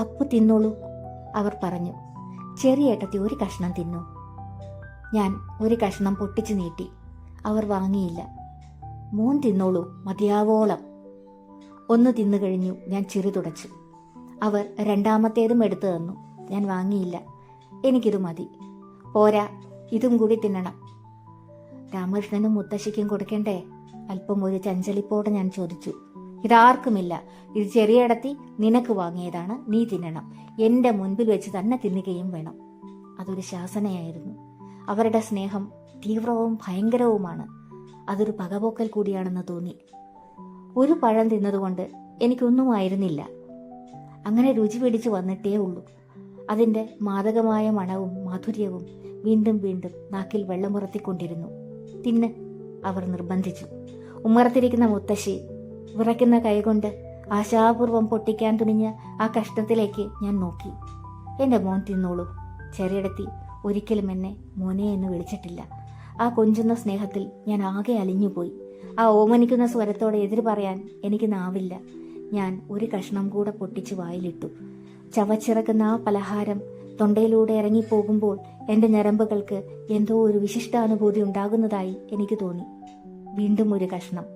അപ്പു തിന്നോളൂ അവർ പറഞ്ഞു. ചെറിയേട്ടത്തി ഒരു കഷ്ണം തിന്നു. ഞാൻ ഒരു കഷ്ണം പൊട്ടിച്ചു നീട്ടി. അവർ വാങ്ങിയില്ല. മോൻ തിന്നോളൂ മതിയാവോളം. ഒന്ന് തിന്നു കഴിഞ്ഞു ഞാൻ ചിറി തുടച്ചു. അവർ രണ്ടാമത്തേതും എടുത്തു തന്നു. ഞാൻ വാങ്ങിയില്ല. എനിക്കിത് മതി. പോരാ ഇതും കൂടി തിന്നണം. രാമകൃഷ്ണനും മുത്തശ്ശിക്കും കൊടുക്കണ്ടേ? അല്പം ഒരു ചഞ്ചലിപ്പോടെ ഞാൻ ചോദിച്ചു. ഇതാർക്കുമില്ല. ഇത് ചെറിയടത്തി നിനക്ക് വാങ്ങിയതാണ്. നീ തിന്നണം. എന്റെ മുൻപിൽ വെച്ച് തന്നെ തിന്നുകയും വേണം. അതൊരു ശാസനയായിരുന്നു. അവരുടെ സ്നേഹം തീവ്രവും ഭയങ്കരവുമാണ്. അതൊരു പകപോക്കൽ കൂടിയാണെന്ന് തോന്നി. ഒരു പഴം തിന്നതുകൊണ്ട് എനിക്കൊന്നും ആയിരുന്നില്ല അങ്ങനെ രുചി പിടിച്ച് വന്നിട്ടേ ഉള്ളൂ. അതിന്റെ മാദകമായ മണവും മാധുര്യവും വീണ്ടും വീണ്ടും നാക്കിൽ വെള്ളമുറത്തിക്കൊണ്ടിരുന്നു തിന്ന് അവർ നിർബന്ധിച്ചു. ഉമ്മറത്തിരിക്കുന്ന മുത്തശ്ശി വിറയ്ക്കുന്ന കൈകൊണ്ട് ആശാപൂർവം പൊട്ടിക്കാൻ തുനിഞ്ഞ ആ കഷ്ണത്തിലേക്ക് ഞാൻ നോക്കി. എന്റെ മോൻ തിന്നോളൂ. ചെറിയടത്തി ഒരിക്കലും എന്നെ മോനെ എന്ന് വിളിച്ചിട്ടില്ല. ആ കൊഞ്ചുന്ന സ്നേഹത്തിൽ ഞാൻ ആകെ അലിഞ്ഞുപോയി. ആ ഓമനിക്കുന്ന സ്വരത്തോടെ എതിര് പറയാൻ എനിക്ക് നാവില്ല. ഞാൻ ഒരു കഷ്ണം കൂടെ പൊട്ടിച്ച് വായിലിട്ടു. ചവച്ചിറക്കുന്ന ആ പലഹാരം തൊണ്ടയിലൂടെ ഇറങ്ങിപ്പോകുമ്പോൾ എന്റെ ഞരമ്പുകൾക്ക് എന്തോ ഒരു വിശിഷ്ടാനുഭൂതി ഉണ്ടാകുന്നതായി എനിക്ക് തോന്നി. വീണ്ടും ഒരു കഷ്ണം.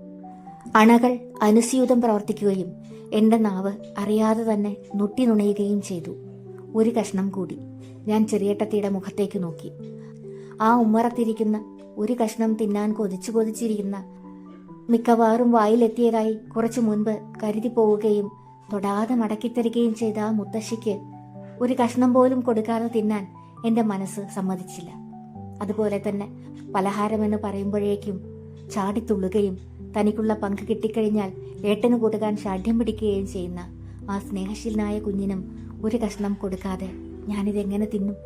അണകൾ അനുസ്യൂതം പ്രവർത്തിക്കുകയും എന്റെ നാവ് അറിയാതെ തന്നെ നുട്ടി നുണയുകയും ചെയ്തു. ഒരു കഷ്ണം കൂടി ഞാൻ ചെറിയട്ടത്തിയുടെ മുഖത്തേക്ക് നോക്കി. ആ ഉമ്മറത്തിരിക്കുന്ന ഒരു കഷ്ണം തിന്നാൻ കൊതിച്ചു കൊതിച്ചിരിക്കുന്ന മിക്കവാറും വായിലെത്തിയതായി കുറച്ചു മുൻപ് കരുതി പോവുകയും തൊടാതെ മടക്കിത്തരികയും ചെയ്ത ആ മുത്തശ്ശിക്ക് ഒരു കഷ്ണം പോലും കൊടുക്കാതെ തിന്നാൻ എന്റെ മനസ്സ് സമ്മതിച്ചില്ല. അതുപോലെ തന്നെ പലഹാരമെന്ന് പറയുമ്പോഴേക്കും ചാടിത്തുള്ളുകയും തനിക്കുള്ള പങ്ക് കിട്ടിക്കഴിഞ്ഞാൽ ഏട്ടന് കൊടുക്കാൻ ഷാഠ്യം പിടിക്കുകയും ചെയ്യുന്ന ആ സ്നേഹശീലനായ കുഞ്ഞിനും ഒരു കഷ്ണം കൊടുക്കാതെ ഞാനിതെങ്ങനെ തിന്നും?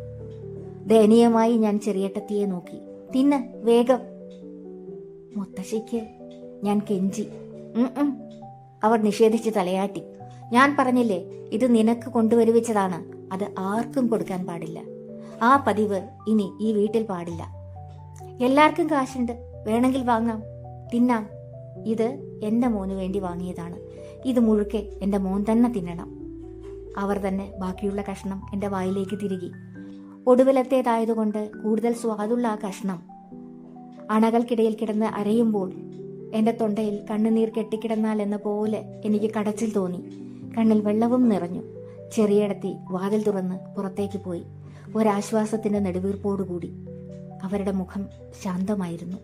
ദയനീയമായി ഞാൻ ചെറിയേട്ടത്തിയെ നോക്കി. തിന്ന് വേഗം. മുത്തശ്ശിക്ക് ഞാൻ കെഞ്ചി. അവർ നിഷേധിച്ച് തലയാട്ടി. ഞാൻ പറഞ്ഞില്ലേ ഇത് നിനക്ക് കൊണ്ടുവരുവിച്ചതാണ്. അത് ആർക്കും കൊടുക്കാൻ പാടില്ല. ആ പതിവ് ഇനി ഈ വീട്ടിൽ പാടില്ല. എല്ലാവർക്കും കാശുണ്ട്. വേണമെങ്കിൽ വാങ്ങാം. തിന്നാം. ഇത് എന്റെ മോന് വേണ്ടി വാങ്ങിയതാണ്. ഇത് മുഴുക്കെ എന്റെ മോൻ തന്നെ തിന്നണം. അവർ തന്നെ ബാക്കിയുള്ള കഷ്ണം എന്റെ വായിലേക്ക് തിരികി. ഒടുവിലത്തേതായതുകൊണ്ട് കൂടുതൽ സ്വാദുള്ള ആ കഷ്ണം. അണകൾക്കിടയിൽ കിടന്ന് അരയുമ്പോൾ എന്റെ തൊണ്ടയിൽ കണ്ണുനീർ കെട്ടിക്കിടന്നാൽ എന്ന പോലെ എനിക്ക് കടച്ചിൽ തോന്നി. കണ്ണിൽ വെള്ളവും നിറഞ്ഞു. ചെറിയടത്തി വാതിൽ തുറന്ന് പുറത്തേക്ക് പോയി. ഒരാശ്വാസത്തിന്റെ നെടുവീർപ്പോടുകൂടി. അവരുടെ മുഖം ശാന്തമായിരുന്നു.